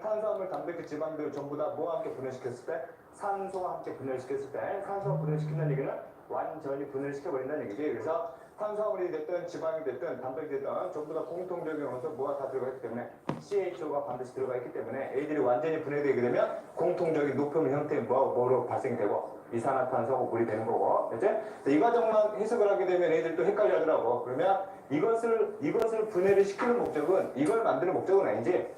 탄수화물, 단백질, 지방들 전부 다 뭐와 함께 분해시켰을 때? 산소와 함께 분해시켰을 때. 산소와 분해시킨다는 얘기는 완전히 분해시켜 버린다는 얘기지. 그래서 탄수화물이 됐든 지방이 됐든 단백질이 됐든 전부 다 공통적인 원소 뭐가 다 들어가 있기 때문에 CHO가 반드시 들어가 있기 때문에 애들이 완전히 분해되게 되면 공통적인 높은 형태의 뭐, 뭐로 발생이 되고 이산화탄소하고 물이 되는 거고. 그치? 이 과정만 해석을 하게 되면 애들 또 헷갈려 하더라고. 그러면 이것을 이것을 분해를 시키는 목적은 이걸 만드는 목적은 아니지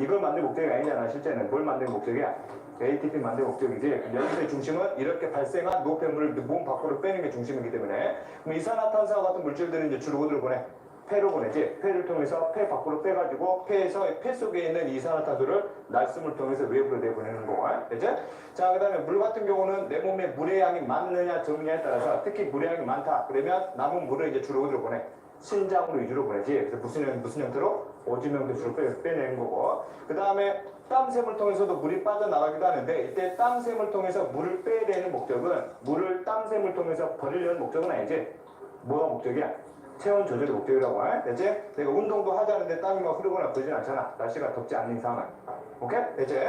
이걸 만들 목적이 아니잖아 실제는. 뭘 만드는 목적이야. ATP 만들 목적이지. 여기서의 중심은 이렇게 발생한 노폐물을 몸 밖으로 빼는 게 중심이기 때문에. 그럼 이산화탄소와 같은 물질들은 이제 주로 어디로 보내? 폐로 보내지. 폐를 통해서 폐 밖으로 빼가지고 폐에서 폐 속에 있는 이산화탄소를 날숨을 통해서 외부로 내보내는 거고 그죠? 자 그 다음에 물 같은 경우는 내 몸에 물의 양이 많느냐 적느냐에 따라서 특히 물의 양이 많다. 그러면 남은 물을 이제 주로 어디로 보내? 신장으로 위주로 보내지 그래서 무슨 형, 무슨 형태로? 오줌 형태로 빼, 빼내는 거고 그 다음에 땀샘을 통해서도 물이 빠져나가기도 하는데 이때 땀샘을 통해서 물을 빼내는 목적은 물을 땀샘을 통해서 버리려는 목적은 아니지 뭐가 목적이야? 체온 조절이 목적이라고 해. 됐지? 내가 운동도 하자는데 땀이 막 흐르거나 그러진 않잖아. 날씨가 덥지 않는 이상은. 오케이? 됐지?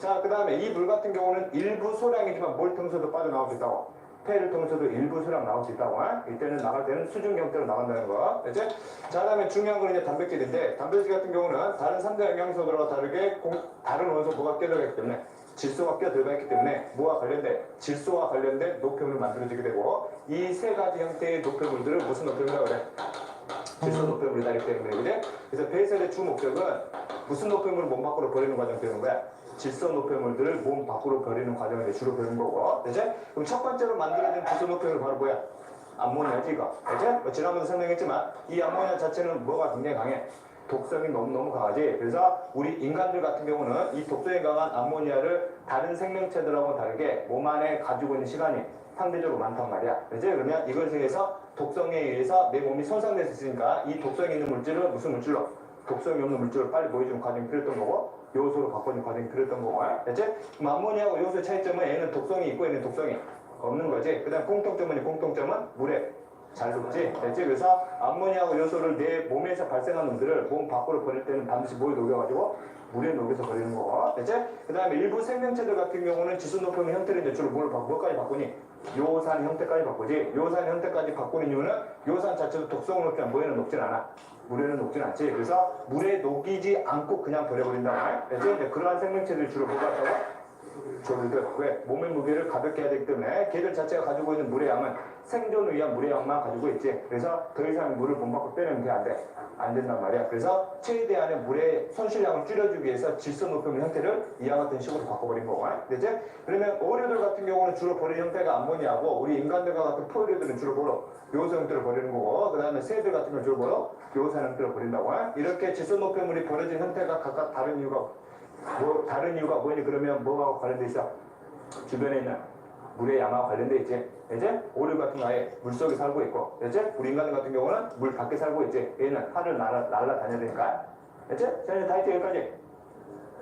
자, 그 다음에 이 물 같은 경우는 일부 소량이지만 뭘 통해서도 빠져나올 수 있다고. 폐를 통해서도 일부 소량 나올 수 있다고. 해. 이때는 나갈 때는 수중 형태로 나간다는 거. 됐지? 자, 그 다음에 중요한 건 이제 단백질인데, 단백질 같은 경우는 다른 3대 영양소들과 다르게 공- 다른 원소 뭐가 껴들어가기 때문에 질소가 껴 들어가 있기 때문에 뭐와 관련된 질소와 관련된 노폐물을 만들어지게 되고 이 세 가지 형태의 노폐물들을 무슨 노폐물이라고 그래? 질소 노폐물이다 기 때문에 그래? 그래서 배설의 주 목적은 무슨 노폐물을 몸 밖으로 버리는 과정 되는 거야? 질소 노폐물들을 몸 밖으로 버리는 과정을 주로 버리는 거고, 그지? 그럼 첫 번째로 만들어진 질소 노폐물 바로 뭐야? 암모니아지 이거, 그지? 뭐 지난번에 설명했지만 이 암모니아 자체는 뭐가 굉장히 강해? 독성이 너무너무 강하지. 그래서 우리 인간들 같은 경우는 이 독성이 강한 암모니아를 다른 생명체들하고 다르게 몸 안에 가지고 있는 시간이 상대적으로 많단 말이야. 그지? 그러면 이것에 의해서 독성에 의해서 내 몸이 손상될 수 있으니까 이 독성이 있는 물질을 무슨 물질로? 독성이 없는 물질을 빨리 보여주는 과정이 필요했던 거고 요소로 바꿔주는 과정이 필요했던 거고 됐지? 그럼 암모니아하고 요소의 차이점은 얘는 독성이 있고 얘는 독성이 없는 거지. 그 다음 공통점은 이 공통점은 물에 잘 녹지? 됐지? 그래서 암모니아하고 요소를 내 몸에서 발생한 놈들을 몸 밖으로 버릴 때는 반드시 뭐에 녹여가지고 물에 녹여서 버리는 거고 됐지? 그 다음에 일부 생명체들 같은 경우는 지수 높은 형태를 이제 주로 뭘 바- 뭐까지 바꾸니? 요산 형태까지 바꾸지 요산 형태까지 바꾸는 이유는 요산 자체도 독성을 높이면 뭐에는 녹진 않아 물에는 녹진 않지 그래서 물에 녹이지 않고 그냥 버려버린다고 해 됐지? 이제 그러한 생명체들이 주로 뭐가 있다고? 조류들 왜 몸의 무게를 가볍게 해야 되기 때문에 걔들 자체가 가지고 있는 물의 양은 생존을 위한 물의 양만 가지고 있지 그래서 더 이상 물을 몸 밖으로 빼내면 돼안 돼? 안 된단 말이야 그래서 최대한의 물의 손실량을 줄여주기 위해서 질소 높이는 형태를 이와 같은 식으로 바꿔버린 거고 되지? 그러면 오류들 같은 경우는 주로 버리는 형태가 암모니아고 우리 인간들과 같은 포유류들은 주로 뭐로? 요소 형태를 버리는 거고 그 다음에 새들 같은 경우는 주로 뭐로? 요산 형태를 버린다고 해? 이렇게 질소 높이물이 버려진 형태가 각각 다른 이유가 뭐 다른 이유가 뭐니 그러면 뭐하고 관련돼 있어? 주변에 있는 물의 양하고 관련돼 있지. 이제 오류 같은 거 아예 물 속에 살고 있고, 이제 우리 인간 같은 경우는 물 밖에 살고 있지. 얘는 하늘 날아 날아 다녀야 되니까. 이제 자 이제 다 있지 여기까지.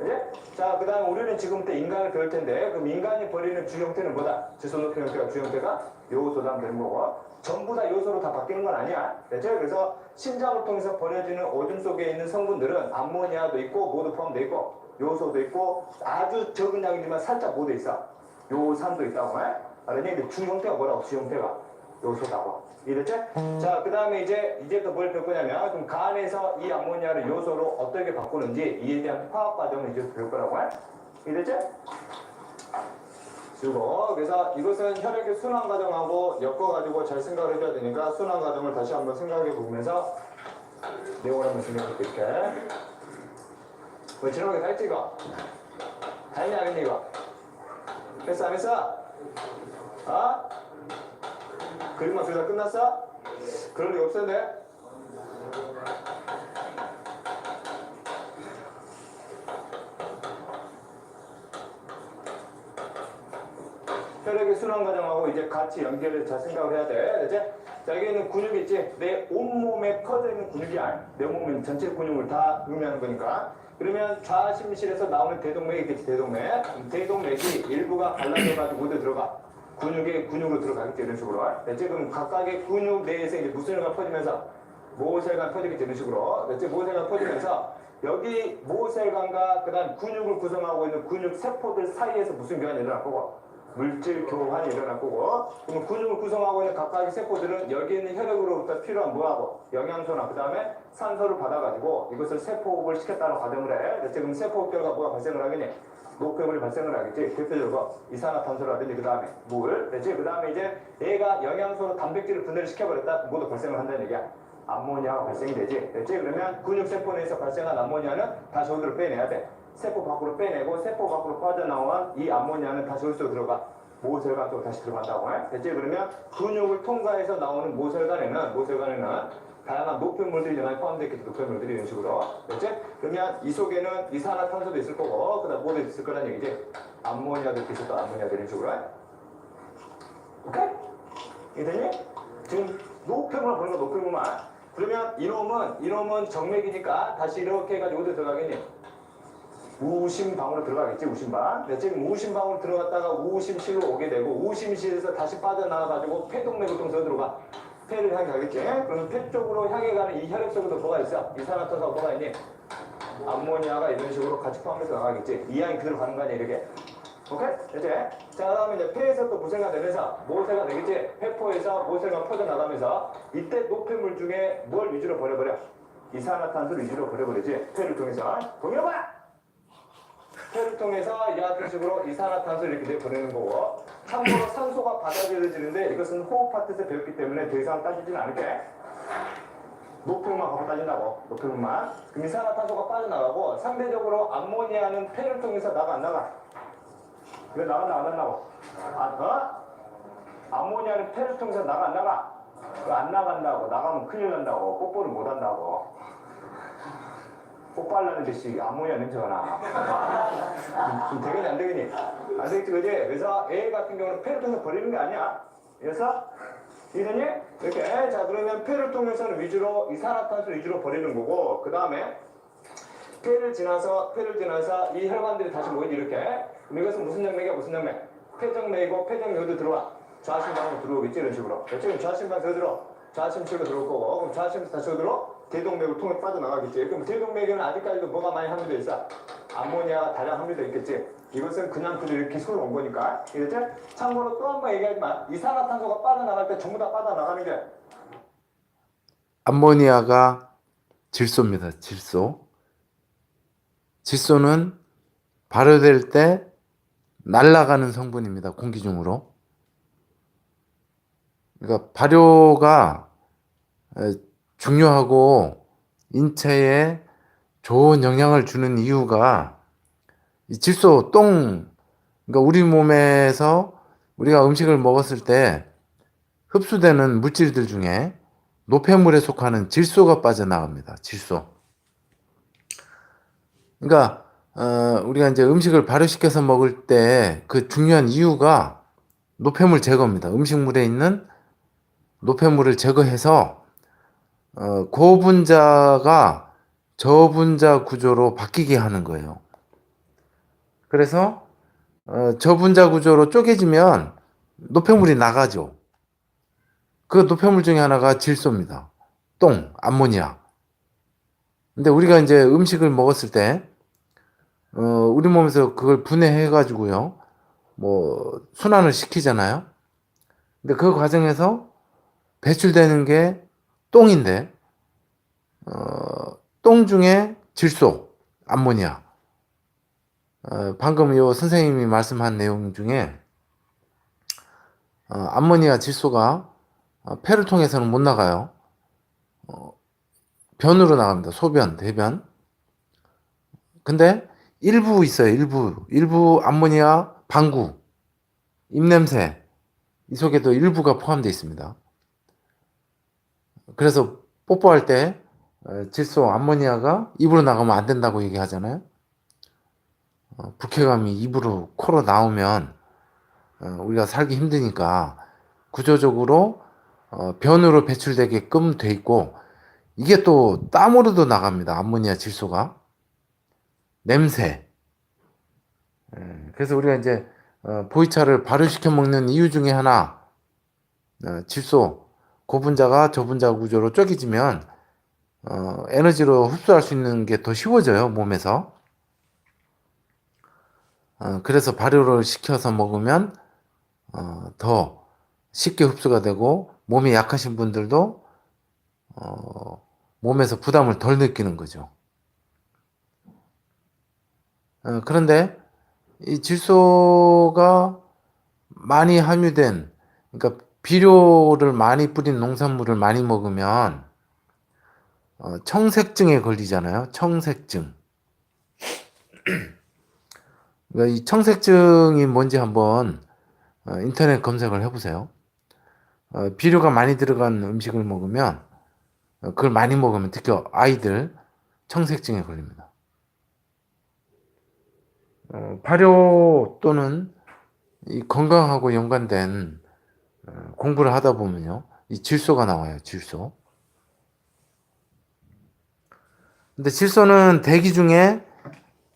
이제 자 그다음 우리는 지금부터 인간을 그럴 텐데 그럼 인간이 버리는 주 형태는 뭐다? 높이 형태가 주 형태가 요소다 되는 거고 전부 다 요소로 다 바뀌는 건 아니야. 됐죠? 그래서 신장을 통해서 버려지는 오줌 속에 있는 성분들은 암모니아도 있고 모두 포함되어 있고 요소도 있고 아주 적은 양이지만 살짝 모두 있어. 요산도 있다고 해. 알았니? 근데 주 형태가 뭐라고? 주 형태가 요소다고. 이랬지? 자, 그 다음에 이제 뭘 배울 거냐면 그럼 간에서 이 암모니아를 요소로 어떻게 바꾸는지 이에 대한 화학 과정을 이제 배울 거라고 해. 이랬지? 주고 그래서 이것은 혈액의 순환 과정하고 엮어가지고 잘 생각을 해줘야 되니까 순환 과정을 다시 한번 생각해 보면서 내용을 한번 생각해 볼게. 뭐 지난번에 다 했지 이거? 다 했냐 안 했니 이거? 했어 안 했어? 어? 그림만 둘 다 끝났어? 그럴 리가 없었는 혈액의 순환 과정하고 이제 같이 연결을 잘 생각을 해야 돼. 이제 자 여기 있는 근육 있지? 내 온몸에 퍼져 있는 근육이 아니야. 내 몸에 전체 근육을 다 의미하는 거니까. 그러면 좌심실에서 나오는 대동맥이 있겠지, 대동맥. 대동맥이 일부가 갈라져가지고 어디 들어가? 근육에 근육으로 들어가겠지, 이런 식으로. 됐지? 그럼 각각의 근육 내에서 이제 무슨 혈관 퍼지면서 모세혈관 퍼지겠지, 이런 식으로. 됐지? 모세혈관 퍼지면서 여기 모세혈관과 그다음 근육을 구성하고 있는 근육 세포들 사이에서 무슨 교환이 일어날 거고 물질 교환이 일어날 거고 그럼 근육을 구성하고 있는 각각의 세포들은 여기 있는 혈액으로부터 필요한 뭐하고 영양소나 그 다음에 산소를 받아가지고 이것을 세포호흡을 시켰다는 과정을 해. 지금 세포호흡 결과 뭐가 발생을 하겠니? 노폐물이 발생을 하겠지. 대표적으로 이산화탄소라든지 그 다음에 물, 그렇지? 그 다음에 이제 얘가 영양소로 단백질을 분해를 시켜버렸다. 모두 발생을 한다는 얘기야. 암모니아가 발생이 되지. 그렇지? 그러면 근육 세포 내에서 발생한 암모니아는 다시 어디로 빼내야 돼. 세포 밖으로 빼내고 세포 밖으로 빠져나온 이 암모니아는 다시 어디로 들어가? 모세혈관 쪽으로 다시 들어간다고 해. 됐지? 그러면 근육을 통과해서 나오는 모세혈관에는 모세혈관에는 다양한 노폐물들이 많이 포함되어 있겠죠. 노폐물들이 이런 식으로. 됐지? 그러면 이 속에는 이산화탄소도 있을 거고, 그 다음 뭐도 있을 거란 얘기지? 암모니아도 거, 암모니아도 이런 식으로. 오케이? 이해되니? 지금 노폐물만 보는 거 노폐물만. 그러면 이놈은, 이놈은 정맥이니까 다시 이렇게 해가지고 어디 들어가겠니? 우심방으로 들어가겠지, 우심방. 네, 지금 우심방으로 들어갔다가 우심실로 오게 되고, 우심실에서 다시 빠져나와가지고 폐동맥을 통해서 들어가. 폐를 향해 가겠지. 그러면 폐 쪽으로 향해 가는 이 혈액 속에도 뭐가 있어? 이산화탄소가 뭐가 있니? 암모니아가 이런 식으로 같이 포함해서 나가겠지. 이 양이 그대로 가는 거 아니야, 이렇게. 오케이? 됐지? 자, 그 다음에 이제 폐에서 또 무쇠가 되면서 모세가 되겠지? 폐포에서 모세가 퍼져나가면서 이때 노폐물 중에 뭘 위주로 버려버려? 이산화탄소를 위주로 버려버리지. 폐를 통해서. 동일봐! 폐를 통해서 이 같은 식으로 이산화탄소를 이렇게 내보내는 거고 참고로 산소가 받아들여지는데 이것은 호흡 파트에서 배웠기 때문에 더 이상 따지지는 않을게. 노폐물만 갖고 따진다고 노폐물만. 그럼 이산화탄소가 빠져나가고 상대적으로 암모니아는 폐를 통해서 나가 안 나가? 왜 나간다 안 나가고? 아, 어? 암모니아는 폐를 통해서 나가 안 나가? 안 나간다고. 나가면 큰일 난다고. 뽀뽀를 못 한다고 뽀뽀하려는 듯이 암모니아 냄새가 나 좀 되겠니 안 되겠니? 안 되겠지 그지? 그래서 A 같은 경우는 폐를 통해서 버리는 게 아니야 그래서 이해되니? 이렇게 자 그러면 폐를 통해서는 위주로 이산화탄소 위주로 버리는 거고 그 다음에 폐를 지나서 폐를 지나서 이 혈관들이 다시 모이지 이렇게 그럼 이것은 무슨 정맥이야 무슨 정맥? 폐정맥이고 폐정맥도 들어와 좌심방으로 들어오겠지 이런 식으로 지금 좌심방 더 들어 좌심실로 들어올 거고 그럼 좌심에서 다시 어디로? 대동맥을 통해 빠져나가겠지 그럼 대동맥에는 아직까지도 뭐가 많이 함유되어 있어? 암모니아가 다량 함유되어 있겠지 이것은 그냥 그대로 이렇게 술을 온 거니까 이랬지? 참고로 또 한 번 얘기하지만 이산화탄소가 빠져나갈 때 전부 다 빠져나가는 게 암모니아가 질소입니다. 질소. 질소는 발효될 때 날아가는 성분입니다. 공기 중으로. 그러니까 발효가 에, 중요하고 인체에 좋은 영향을 주는 이유가 이 질소 똥 그러니까 우리 몸에서 우리가 음식을 먹었을 때 흡수되는 물질들 중에 노폐물에 속하는 질소가 빠져나갑니다. 질소. 그러니까 어, 우리가 이제 음식을 발효시켜서 먹을 때 그 중요한 이유가 노폐물 제거입니다. 음식물에 있는 노폐물을 제거해서 어, 고분자가 저분자 구조로 바뀌게 하는 거예요. 그래서 어, 저분자 구조로 쪼개지면 노폐물이 나가죠. 그 노폐물 중에 하나가 질소입니다. 똥, 암모니아. 근데 우리가 이제 음식을 먹었을 때, 어, 우리 몸에서 그걸 분해해가지고요, 뭐, 순환을 시키잖아요. 근데 그 과정에서 배출되는 게 똥인데, 어, 똥 중에 질소, 암모니아. 어, 방금 요 선생님이 말씀한 내용 중에, 어, 암모니아 질소가 어, 폐를 통해서는 못 나가요. 어, 변으로 나갑니다. 소변, 대변. 근데 일부 있어요. 일부. 일부 암모니아 방구, 입냄새. 이 속에도 일부가 포함되어 있습니다. 그래서 뽀뽀할 때 어, 질소, 암모니아가 입으로 나가면 안 된다고 얘기하잖아요. 어, 불쾌감이 입으로, 코로 나오면 어, 우리가 살기 힘드니까 구조적으로 어, 변으로 배출되게끔 돼 있고 이게 또 땀으로도 나갑니다. 암모니아 질소가 냄새. 예, 그래서 우리가 이제 어, 보이차를 발효시켜 먹는 이유 중에 하나 어, 질소 고분자가 저분자 구조로 쪼개지면 어, 에너지로 흡수할 수 있는 게 더 쉬워져요, 몸에서. 어, 그래서 발효를 시켜서 먹으면 어, 더 쉽게 흡수가 되고 몸이 약하신 분들도 어, 몸에서 부담을 덜 느끼는 거죠. 어, 그런데 이 질소가 많이 함유된 그러니까 비료를 많이 뿌린 농산물을 많이 먹으면 어, 청색증에 걸리잖아요. 청색증. 그러니까 이 청색증이 뭔지 한번 어, 인터넷 검색을 해보세요. 어, 비료가 많이 들어간 음식을 먹으면 어, 그걸 많이 먹으면 특히 아이들 청색증에 걸립니다. 어, 발효 또는 이 건강하고 연관된 어, 공부를 하다 보면요, 이 질소가 나와요. 질소. 근데 질소는 대기 중에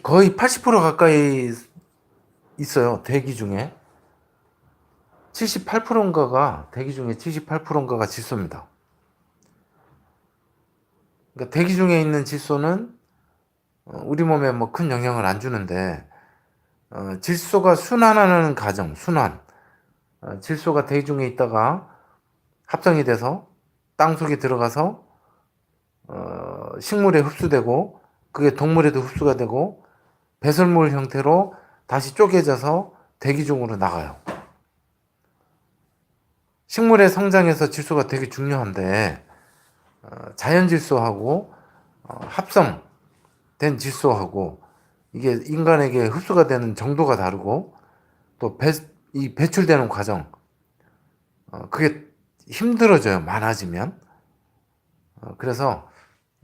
거의 80% 가까이 있어요. 대기 중에 78%인가가 대기 중에 78%인가가 질소입니다. 그러니까 대기 중에 있는 질소는 어, 우리 몸에 뭐 큰 영향을 안 주는데 어, 질소가 순환하는 과정, 순환. 어, 질소가 대기 중에 있다가 합성이 돼서 땅 속에 들어가서 어, 식물에 흡수되고 그게 동물에도 흡수가 되고 배설물 형태로 다시 쪼개져서 대기 중으로 나가요. 식물의 성장에서 질소가 되게 중요한데 어, 자연 질소하고 어, 합성된 질소하고 이게 인간에게 흡수가 되는 정도가 다르고 또 배, 이 배출되는 과정 어, 그게 힘들어져요 많아지면. 어, 그래서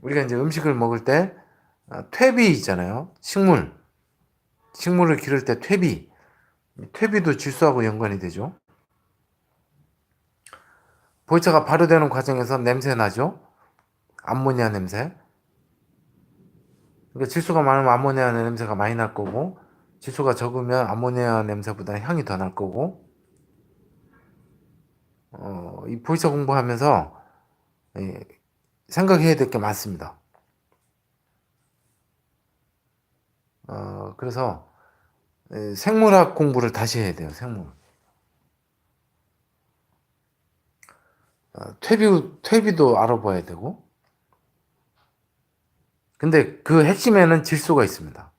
우리가 이제 음식을 먹을 때 어, 퇴비 있잖아요. 식물. 식물을 기를 때 퇴비. 이 퇴비도 질소하고 연관이 되죠. 보이차가 발효되는 과정에서 냄새 나죠. 암모니아 냄새. 그러니까 질소가 많으면 암모니아 냄새가 많이 날 거고 질소가 적으면 암모니아 냄새보다 향이 더 날 거고 어, 이 보이차 공부하면서 예, 생각해야 될 게 많습니다. 어, 그래서 예, 생물학 공부를 다시 해야 돼요. 생물. 어, 퇴비 퇴비도 알아봐야 되고. 근데 그 핵심에는 질소가 있습니다.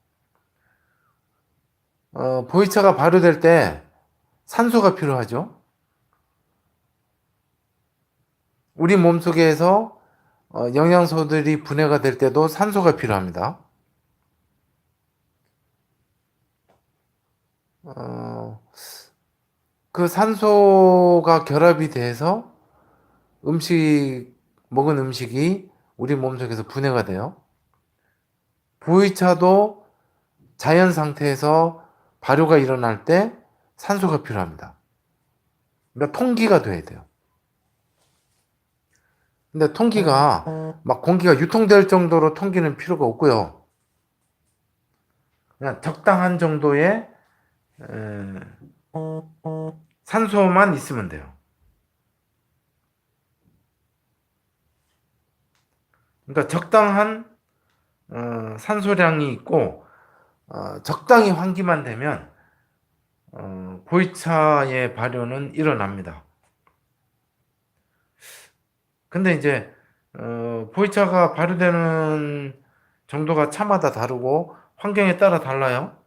어, 보이차가 발효될 때 산소가 필요하죠. 우리 몸속에서 어, 영양소들이 분해가 될 때도 산소가 필요합니다. 어, 그 산소가 결합이 돼서 음식, 먹은 음식이 우리 몸속에서 분해가 돼요. 보이차도 자연 상태에서 발효가 일어날 때 산소가 필요합니다. 그러니까 통기가 돼야 돼요. 근데 통기가 막 공기가 유통될 정도로 통기는 필요가 없고요. 그냥 적당한 정도의 에, 산소만 있으면 돼요. 그러니까 적당한 어, 산소량이 있고 어, 적당히 환기만 되면 어, 보이차의 발효는 일어납니다. 근데 이제 어, 보이차가 발효되는 정도가 차마다 다르고 환경에 따라 달라요.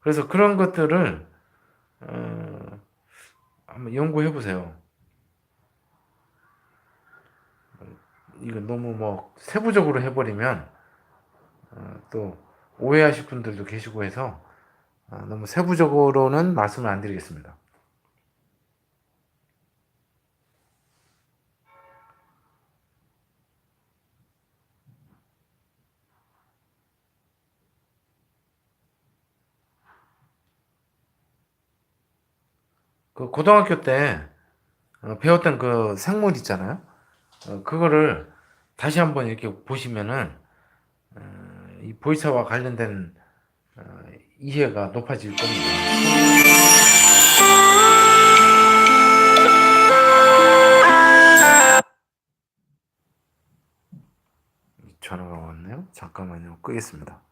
그래서 그런 것들을 어, 한번 연구해 보세요. 이거 너무 뭐 세부적으로 해버리면 어, 또 오해하실 분들도 계시고 해서 어, 너무 세부적으로는 말씀을 안 드리겠습니다. 그 고등학교 때 어, 배웠던 그 생물 있잖아요. 어, 그거를 다시 한번 이렇게 보시면은 어, 이 보이차와 관련된 어, 이해가 높아질 겁니다. 전화가 왔네요. 잠깐만요. 끄겠습니다.